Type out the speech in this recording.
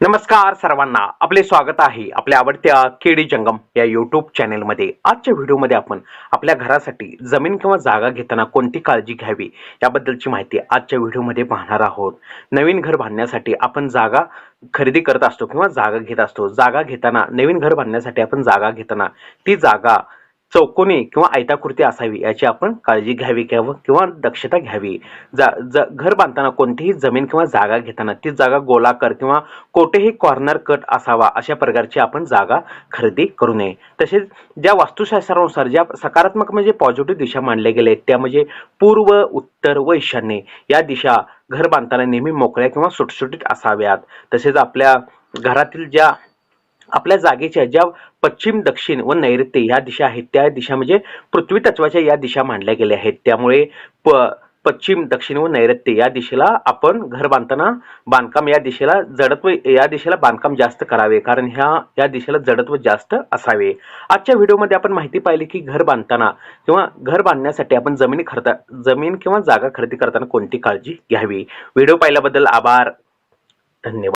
नमस्कार सर्वांना. आपले स्वागत आहे आपल्या आवडत्या केडी जंगम या युट्यूब चॅनेलमध्ये आजच्या व्हिडिओमध्ये आपण आपल्या घरासाठी जमीन किंवा जागा घेताना कोणती काळजी घ्यावी याबद्दलची माहिती आजच्या व्हिडिओमध्ये पाहणार आहोत. नवीन घर बांधण्यासाठी आपण जागा खरेदी करत असतो किंवा जागा घेत असतो. जागा घेताना नवीन घर बांधण्यासाठी आपण जागा घेताना ती जागा चौकोनी किंवा आयताकृती असावी याची आपण काळजी घ्यावी किंवा किंवा दक्षता घ्यावी. जा ज घर बांधताना कोणतीही जमीन किंवा जागा घेताना ती जागा गोलाकार किंवा कोठेही कॉर्नर कट असावा अशा प्रकारची आपण जागा खरेदी करू नये. तसेच ज्या वास्तुशास्त्रानुसार ज्या सकारात्मक म्हणजे पॉझिटिव्ह दिशा मानल्या गेल्या आहेत त्या म्हणजे पूर्व उत्तर व ईशान्य. या दिशा घर बांधताना नेहमी मोकळ्या किंवा सुटसुटीत असाव्यात. तसेच आपल्या घरातील ज्या आपल्या जागेच्या ज्या पश्चिम दक्षिण व नैऋत्य या दिशा आहेत त्या दिशा म्हणजे पृथ्वी तत्वाच्या या दिशा मांडल्या गेल्या आहेत. त्यामुळे प पश्चिम दक्षिण व नैऋत्य या दिशेला आपण घर बांधताना बांधकाम या दिशेला जडत्व या दिशेला बांधकाम जास्त करावे. कारण ह्या या दिशेला जडत्व जास्त असावे. आजच्या व्हिडिओमध्ये आपण माहिती पाहिली की घर बांधताना किंवा घर बांधण्यासाठी आपण जमिनी खरता जमीन किंवा जागा खरेदी करताना कोणती काळजी घ्यावी? व्हिडिओ पाहिल्याबद्दल आभार. धन्यवाद.